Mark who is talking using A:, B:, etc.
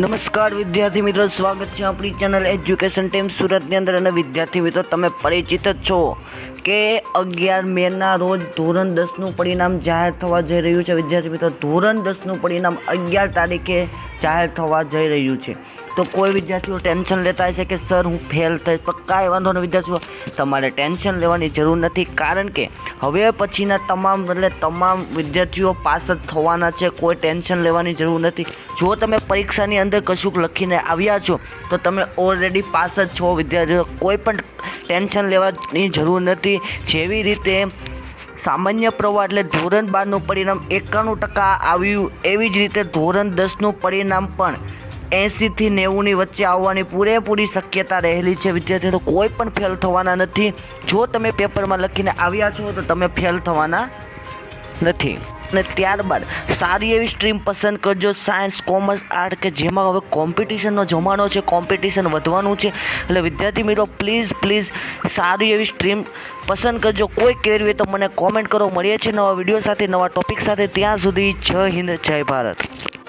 A: નમસ્કાર વિદ્યાર્થી મિત્રો, સ્વાગત છે આપણી ચેનલ એજ્યુકેશન ટીમ સુરતની અંદર અને વિદ્યાર્થી મિત્રો, તમે પરિચિત જ છો કે અગિયાર મેના રોજ ધોરણ દસનું પરિણામ જાહેર થવા જઈ રહ્યું છે. વિદ્યાર્થી મિત્રો, ધોરણ દસનું પરિણામ અગિયાર તારીખે જાહેર થવા જઈ રહ્યું છે. તો કોઈ વિદ્યાર્થીઓ ટેન્શન લેતા હશે કે, સર, હું ફેલ થઈશ પણ કાંઈ વાંધો નહીં વિદ્યાર્થીઓ, તમારે ટેન્શન લેવાની જરૂર નથી. કારણ કે હવે પછીના તમામ, એટલે તમામ વિદ્યાર્થીઓ પાસ જ થવાના છે. કોઈ ટેન્શન લેવાની જરૂર નથી. જો તમે પરીક્ષાની અંદર કશુંક લખીને આવ્યા છો, તો તમે ઓલરેડી પાસ જ છો વિદ્યાર્થીઓ. કોઈ પણ ટેન્શન લેવાની જરૂર નથી. જેવી રીતે સામાન્ય પ્રવાહ એટલે ધોરણ બારનું પરિણામ એકાણું ટકા આવ્યું. એવી જ રીતે ધોરણ દસનું પરિણામ પણ એંસીથી નેવુંની વચ્ચે આવવાની પૂરેપૂરી શક્યતા રહેલી છે. વિદ્યાર્થીઓ, કોઈ પણ ફેલ થવાના નથી. જો તમે પેપરમાં લખીને આવ્યા છો, તો તમે ફેલ થવાના નથી. અને ત્યારબાદ સારી એવી સ્ટ્રીમ પસંદ કરજો. સાયન્સ કોમર્સ આર્ટ કે જેમાં હવે કોમ્પિટિશનનો જમાનો છે કોમ્પિટિશન વધવાનું છે. એટલે વિદ્યાર્થી મિત્રો પ્લીઝ પ્લીઝ સારી એવી સ્ટ્રીમ પસંદ કરજો. કોઈ કેળવી તો મને કોમેન્ટ કરો. મળીએ છીએ નવા વીડિયો સાથે, નવા ટોપિક સાથે. ત્યાં સુધી જય હિન્દ, જય ભારત.